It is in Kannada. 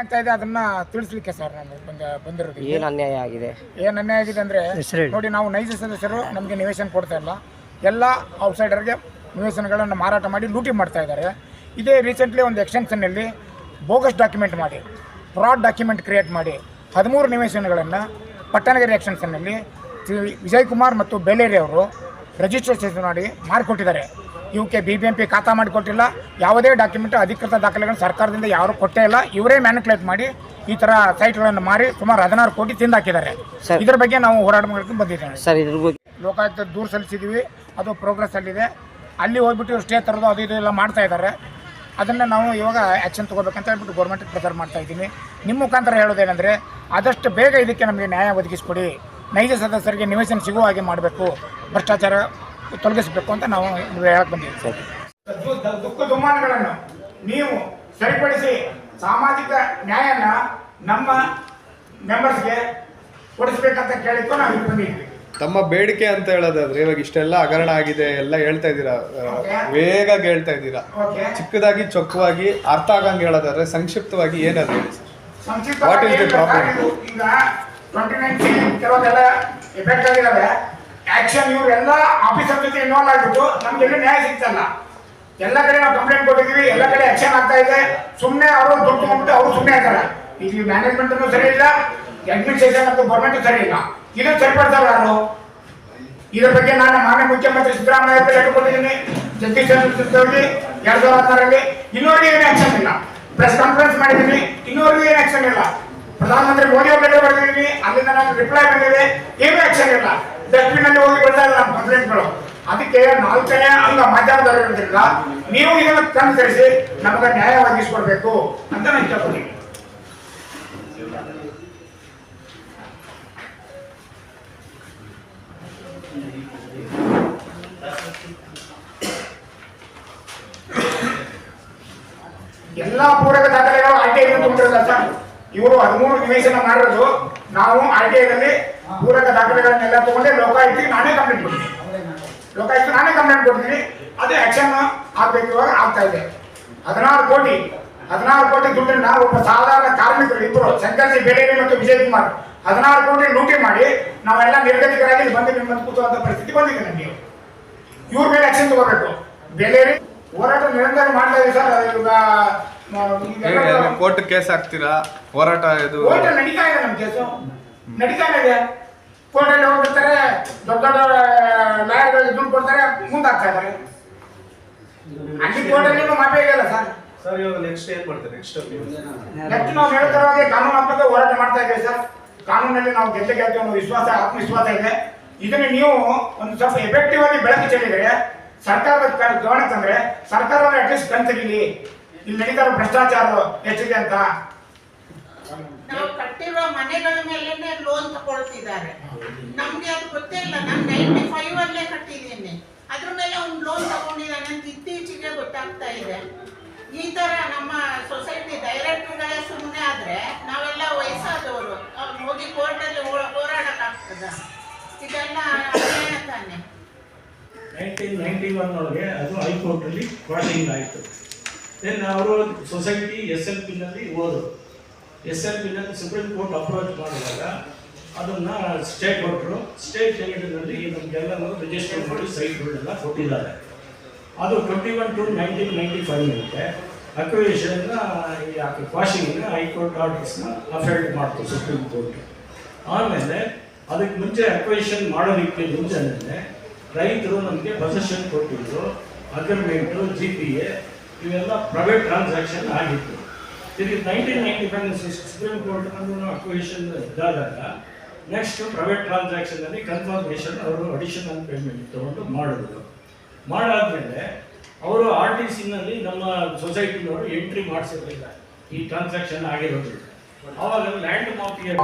ಆಗ್ತಾ ಇದೆ ಅದನ್ನ ತಿಳಿಸ್ಲಿಕ್ಕೆ ಸರ್ ನಾನು ಬಂದ ಬಂದಿರೋದು. ಏನು ಅನ್ಯಾಯ ಆಗಿದೆ? ಏನ್ ಅನ್ಯಾಯ ಆಗಿದೆ ಅಂದ್ರೆ ನೋಡಿ ನಾವು ನೈಜ ಸದಸ್ಯರು ನಮಗೆ ನಿವೇಶನ ಕೊಡ್ತಾ ಇಲ್ಲ. ಎಲ್ಲ ಔಟ್ಸೈಡರ್ಗೆ ನಿವೇಶನಗಳನ್ನು ಮಾರಾಟ ಮಾಡಿ ಲೂಟಿ ಮಾಡ್ತಾ ಇದ್ದಾರೆ. ಇದೇ ರೀಸೆಂಟ್ಲಿ ಒಂದು ಎಕ್ಸ್ಟೆನ್ಷನ್ನಲ್ಲಿ ಬೋಗಸ್ ಡಾಕ್ಯುಮೆಂಟ್ ಮಾಡಿ ಫ್ರಾಡ್ ಡಾಕ್ಯುಮೆಂಟ್ ಕ್ರಿಯೇಟ್ ಮಾಡಿ ಹದಿಮೂರು ನಿವೇಶನಗಳನ್ನು ಪಟ್ಟಣಗೆರೆ ಎಕ್ಸ್ಟೆನ್ಷನ್ನಲ್ಲಿ ವಿಜಯ್ ಕುಮಾರ್ ಮತ್ತು ಬೇಲೇರಿ ಅವರು ರಿಜಿಸ್ಟ್ರೇಷನ್ ಮಾಡಿ ಮಾಡಿಕೊಟ್ಟಿದ್ದಾರೆ ಇವಕ್ಕೆ ಬಿ ಬಿ ಎಂ ಪಿ ಖಾತಾ ಮಾಡಿಕೊಟ್ಟಿಲ್ಲ. ಯಾವುದೇ ಡಾಕ್ಯುಮೆಂಟ್ ಅಧಿಕೃತ ದಾಖಲೆಗಳನ್ನು ಸರ್ಕಾರದಿಂದ ಯಾರು ಕೊಟ್ಟೇ ಇಲ್ಲ. ಇವರೇ ಮ್ಯಾನಿಕ್ಯುಲೇಟ್ ಮಾಡಿ ಈ ಥರ ಸೈಟ್ಗಳನ್ನು ಮಾರಿ ಸುಮಾರು ಹದಿನಾರು ಕೋಟಿ ತಿಂದಾಕಿದ್ದಾರೆ. ಇದ್ರ ಬಗ್ಗೆ ನಾವು ಹೋರಾಟ ಮಾಡ್ಕೊಂಡು ಬಂದಿದ್ದೇವೆ. ಸರ್ ಇದ್ರ ಬಗ್ಗೆ ಲೋಕಾಯುಕ್ತ ದೂರ ಸಲ್ಲಿಸಿದ್ದೀವಿ ಅದು ಪ್ರೋಗ್ರೆಸ್ ಅಲ್ಲಿದೆ. ಅಲ್ಲಿ ಹೋಗ್ಬಿಟ್ಟು ಸ್ಟೇ ತರೋದು ಅದು ಇದು ಎಲ್ಲ ಮಾಡ್ತಾ ಇದ್ದಾರೆ. ಅದನ್ನು ನಾವು ಇವಾಗ ಆ್ಯಕ್ಷನ್ ತೊಗೋಬೇಕಂತ ಹೇಳ್ಬಿಟ್ಟು ಗೌರ್ಮೆಂಟಿಗೆ ಪ್ರೆಸರ್ ಮಾಡ್ತಾ ಇದ್ದೀನಿ. ನಿಮ್ಮ ಮುಖಾಂತರ ಹೇಳೋದೇನೆಂದರೆ ಆದಷ್ಟು ಬೇಗ ಇದಕ್ಕೆ ನಮಗೆ ನ್ಯಾಯ ಒದಗಿಸ್ಕೊಡಿ. ನೈಜ ಸದಸ್ಯರಿಗೆ ನಿವೇಶನ ಸಿಗುವ ಹಾಗೆ ಮಾಡಬೇಕು. ಭ್ರಷ್ಟಾಚಾರ ತೊಲಗಿಸಬೇಕು ಅಂತ ನಾವು ಹೇಳಕ್ ಬಂದಿದ್ದೀವಿ. ಸರ್. ದುಃಖ ದುಮ್ಮಾನಗಳನ್ನು ನೀವು ಸರಿಪಡಿಸಿ ಸಾಮಾಜಿಕ ನ್ಯಾಯನ ನಮ್ಮ ಮೆಂಬರ್ಸ್ಗೆ ಕೊಡಿಸ್ಬೇಕಂತ ಕೇಳಿಕೊ ನಾವು ಇಲ್ಲಿ ಬಂದಿದ್ವಿ ತಮ್ಮ ಬೇಡಿಕೆ ಅಂತ ಹೇಳೋದಾದ್ರೆ ಇವಾಗ ಇಷ್ಟೆಲ್ಲ ಹಗರಣ ಆಗಿದೆ ಎಲ್ಲ ಹೇಳ್ತಾ ಇದ್ದೀರಾ? ವೇಗ ವೇಗಾಗಿ ಹೇಳ್ತಾ ಇದ್ದೀರಾ ಚಿಕ್ಕದಾಗಿ ಚೊಕ್ಕವಾಗಿ ಅರ್ಥ ಆಗಂಗೆ ಹೇಳೋದಾದ್ರೆ ಸಂಕ್ಷಿಪ್ತವಾಗಿ ಏನಾದ್ರು ವಾಟ್ ಇಸ್ ದಿ ಪ್ರಾಬ್ಲಮ್ ಈಗ ಟ್ವೆಂಟಿ ನೈನ್ ಕೆಲವೊಂದೆಲ್ಲ ಎಫೆಕ್ಟ್ ಆಗಿದಾವೆ. ಆಕ್ಷನ್ ಇವರೆಲ್ಲ ಆಫೀಸರ್ ಜೊತೆ ಇನ್ವಾಲ್ವ್ ಆಗ್ಬಿಟ್ಟು ನಮ್ಗೆಲ್ಲ ನ್ಯಾಯ ಸಿಗ್ತಲ್ಲ. ಎಲ್ಲ ಕಡೆ ನಾವು ಕಂಪ್ಲೇಂಟ್ ಕೊಟ್ಟಿದ್ದೀವಿ, ಎಲ್ಲ ಕಡೆ ಆಕ್ಷನ್ ಆಗ್ತಾ ಇದೆ. ಸುಮ್ಮನೆ ಅವರು ದುಡ್ಡು ಕೊಟ್ಟು ಅವರು ಸುಮ್ಮನೆ ಇದ್ದಾರೆ ಇಲ್ಲಿ ಮ್ಯಾನೇಜ್ಮೆಂಟ್ ಸರಿ ಇಲ್ಲ ಅಡ್ಮಿನಿಸ್ಟ್ರೇಷನ್ ಮತ್ತು ಗೌರ್ಮೆಂಟ್ ಸರಿ ಇಲ್ಲ. ಇದು ಸರಿಪಡ್ತಾರೆ ಯಾರು? ಇದ್ರ ಬಗ್ಗೆ ನಾನು ಮಾನ್ಯ ಮುಖ್ಯಮಂತ್ರಿ ಸಿದ್ದರಾಮಯ್ಯ ಲೆಟರ್ ಕೊಟ್ಟಿದ್ದೀನಿ. ಜಗದೀಶ್ ಚಂದ್ರ ಎರಡ್ ಸಾವಿರದ ಹತ್ತರಲ್ಲಿ ಇನ್ನೂರಿಗೆ ಏನು ಆಕ್ಷನ್ ಇಲ್ಲ. ಪ್ರೆಸ್ ಕಾನ್ಫರೆನ್ಸ್ ಮಾಡಿದ್ದೀನಿ ಇನ್ನೂವರೆಗೂ ಏನು ಆಕ್ಷನ್ ಇಲ್ಲ. ಪ್ರಧಾನಮಂತ್ರಿ ಮೋದಿ ಅವ್ರ ಲೆಟರ್ ಬರೆದಿದ್ದೀನಿ, ಅಲ್ಲಿಂದ ನಾನು ರಿಪ್ಲೈ ಬಂದಿದೆ, ಏನೂ ಆಕ್ಷನ್ ಇಲ್ಲ. ಡಸ್ಟ್ಬಿನ್ ಅಲ್ಲಿ ಹೋಗಿ ಬಿಡ್ತಾರೆ ನಮ್ಮ ಕಂಪ್ಲೇಂಟ್ಗಳು ಅದಕ್ಕೆ ನಾಲ್ಕನೇ ಅಂಗ ಮಾಧ್ಯಮದವರಿರೋದ್ರಿಂದ ನೀವು ಇದನ್ನು ಕನ್ಸರಿಸಿ ನಮಗೆ ನ್ಯಾಯ ಒದಗಿಸ್ಕೊಡ್ಬೇಕು ಅಂತ ನಾನು ಇಷ್ಟಪಡ್ತೀನಿ ಎಲ್ಲಾ ಪೂರಕ ದಾಖಲೆಗಳು ಆರ್ ಟಿ ಐ ತುಂಬಿರಲ್ಲ ಸರ್? ಇವರು ಹದಿಮೂರು ನಿವೇಶನ ಮಾಡಿರೋದು, ನಾವು ಆರ್ ಟಿ ಐದಲ್ಲಿ ಪೂರಕ ದಾಖಲೆಗಳನ್ನೆಲ್ಲ ತಗೊಂಡೆ ಲೋಕಾಯುಕ್ತಿಗೆ ನಾನೇ ಕಂಪ್ಲೇಂಟ್ ಕೊಡ್ತೀನಿ. ಲೋಕಾಯುಕ್ತ ನಾನೇ ಕಂಪ್ಲೇಂಟ್ ಕೊಡ್ತೀನಿ. ಅದೇ ಆಕ್ಷನ್ ಆಗ್ಬೇಕು, ಇವಾಗ ಆಗ್ತಾ ಇದೆ. ಹದಿನಾರು ಕೋಟಿ ಹದಿನಾರು ಕೋಟಿ ದುಡ್ಡನ್ನ ಒಬ್ಬ ಸಾಧಾರಣ ಕಾರ್ಮಿಕರು ಇಬ್ಬರು ಶಂಕರ್ ಸಿಂಗ್ ಬೇಡೇರಿ ಮತ್ತು ವಿಜಯ್ ಕುಮಾರ್, ಹದಿನಾರು ಕೋಟಿ ಲೂಟಿ ಮಾಡಿ ನಾವೆಲ್ಲ ನಿರ್ಗತಿಕರಾಗಿ ಬಂದು ನಿಮ್ಮ ಕೂತುವಂತ ಪರಿಸ್ಥಿತಿ ಬಂದಿದೆ ನಮಗೆ. ಇವ್ರ ಮೇಲೆ ಆಕ್ಷನ್ ತಗೋಬೇಕು. ಬೆಲೆ ಹೋರಾಟ ನಿರಂತರ ಮಾಡ್ತಾ ಇದೆ ಸರ್ ಕೋರ್ಟ್ ಕೇಸ್ ಹಾಕ್ತೀರಾ? ಹೋರಾಟ ಇದು? ಕೋರ್ಟ್ ನಡೀತಾ ಇದೆ ನಮ್ಮ ಕೇಸು. ನಡೀತಾ ಇದೆ. ಕೋರ್ಟಲ್ಲಿ ಹೋಗ್ಬಿಡ್ತಾರೆ ದೊಡ್ಡ ದೊಡ್ಡ ಲಾಯರ್ಗಳಿಗೆ ದುಡ್ಡು ಕೊಡ್ತಾರೆ ಮುಂದಾಗ್ತಾ ಇದ್ದಾರೆ. ಅಲ್ಲಿ ಕೋರ್ಟಲ್ಲಿ ಮಾಪೇ ಇದೆಯಲ್ಲ ಸರ್? ಸರ್ ಇವಾಗ ನೆಕ್ಸ್ಟ್ ಏನ್ ಮಾಡ್ತಾರೆ? ನೆಕ್ಸ್ಟ್ ನೆಕ್ಸ್ಟ್ ನಾವು. ಹೇಳ್ತಾರ ಹಾಗೆ ಕಾನೂನಾತ್ಮಕ ಹೋರಾಟ ಮಾಡ್ತಾ ಇದ್ದೇವೆ ಸರ್. ಕಾನೂನಲ್ಲಿ ನಾವು ಗೆದ್ದೆ ಗೆದ್ದೆ ಅನ್ನೋ ವಿಶ್ವಾಸ ಆತ್ಮವಿಶ್ವಾಸ ಇದೆ. ಇದನ್ನ ನೀವು ಒಂದು ಸ್ವಲ್ಪ ಎಫೆಕ್ಟಿವ್ ಆಗಿ ಬೆಳಕು ಚೆಲ್ಲಿದ್ರೆ ಸರ್ಕಾರದ ಗಮನ ತಂದ್ರೆ ಸರ್ಕಾರವನ್ನು ಅಟ್ಲೀಸ್ಟ್ ಕಣ್ತೆಗಿಲಿ ಇಲ್ಲಿ ನಡೀತಾ ಇರೋ ಭ್ರಷ್ಟಾಚಾರ ಎಷ್ಟಿದೆ ಅಂತ? ನಾವು ಕಟ್ಟಿರೋ ಮನೆಗಳ ಮೇಲೆನೆ ಲೋನ್ ತಗೊಳ್ತಿದ್ದಾರೆ. ನಮ್ಗೆ ಅದು ಗೊತ್ತೇ ಇಲ್ಲ. ನಾನು ನೈಂಟಿ ಫೈವ್ ಅಲ್ಲೇ ಕಟ್ಟಿದ್ದೀನಿ. ಅದ್ರ ಮೇಲೆ ಒಂದು ಲೋನ್ ತಗೊಂಡಿದ್ದಾನೆ ಅಂತ ಇತ್ತೀಚೆಗೆ ಗೊತ್ತಾಗ್ತಾ ಇದೆ. ಈ ತರ ನಮ್ಮ ಸೊಸೈಟಿ ಡೈರೆಕ್ಟರ್ಗಳೇ ಸುಮ್ಮನೆ ಆದ್ರೆ ನಾವೆಲ್ಲ ವಯಸ್ಸಾದವರು. ಅವ್ರು ಹೋಗಿ ಕೋರ್ಟಲ್ಲಿ ಹೋರಾಡಕ್ಕಾಗ್ತದ? ಇದೆಲ್ಲ ಅನ್ಯಾಯ ತಾನೆ. ನೈನ್ಟೀನ್ ನೈನ್ಟಿ ಒನ್ ಒಳಗೆ ಅದು ಹೈಕೋರ್ಟಲ್ಲಿ ಕ್ವಾಲಿಂಗ್ ಆಯಿತು. ದೆನ್ ಅವರು ಸೊಸೈಟಿ ಎಸ್ ಎಲ್ ಪಿನಲ್ಲಿ ಹೋದರು ಎಸ್ ಎಲ್ ಪಿನಲ್ಲಿ ಸುಪ್ರೀಂ ಕೋರ್ಟ್ ಅಪ್ರೋಚ್ ಮಾಡಿದಾಗ ಅದನ್ನು ಸ್ಟೇ ಕೊಟ್ಟರು ಸ್ಟೇ ಪೀರಿಯಡ್ನಲ್ಲಿ ನಮಗೆಲ್ಲರೂ ರಿಜಿಸ್ಟರ್ ಮಾಡಿ ಸೈಟ್ಗಳನ್ನೆಲ್ಲ ಕೊಟ್ಟಿದ್ದಾರೆ. ಅದು twenty one two nineteen ninety ಫೈವ್ಗೆ ಅಕ್ವಿಷನ್ನ ಕ್ವಾಶಿಂಗ್ನ ಹೈಕೋರ್ಟ್ ಆರ್ಡರ್ಸ್ನ ಅಫೆಲ್ಟ್ ಮಾಡ್ತು ಸುಪ್ರೀಂ ಕೋರ್ಟ್ ಆಮೇಲೆ ಅದಕ್ಕೆ ಮುಂಚೆ ಅಕ್ವೇಷನ್ ಮಾಡೋದಕ್ಕೆ ಮುಂಚೆನೇ ರೈತರು ನಮಗೆ ಪೊಸೆಷನ್ ಕೊಟ್ಟಿದ್ರು. ಅಗ್ರಿಮೆಂಟು ಜಿ ಪಿ ಎ ಇವೆಲ್ಲ ಪ್ರೈವೇಟ್ ಟ್ರಾನ್ಸಾಕ್ಷನ್ ಆಗಿತ್ತು. ತಿರುಗಿ nineteen ninety five Supreme Court acquisition ಇದ್ದಾದಾಗ next private ಟ್ರಾನ್ಸಾಕ್ಷನಲ್ಲಿ ಕನ್ಫರ್ಮೇಷನ್ ಅವರು ಅಡಿಷನಲ್ ಪೇಮೆಂಟ್ ತಗೊಂಡು ಮಾಡಿದ್ರು. ಮಾಡಾದ್ಮೇಲೆ ಅವರು ಆರ್ ಟಿ ಸಿನಲ್ಲಿ ನಮ್ಮ ಸೊಸೈಟಿನವರು ಎಂಟ್ರಿ ಮಾಡಿಸಿರಲಿಲ್ಲ. ಈ ಟ್ರಾನ್ಸಾಕ್ಷನ್ ಆಗಿರೋದ್ರಿಂದ. ಅವಾಗ ಲ್ಯಾಂಡ್ ಮಾಫಿಯಾ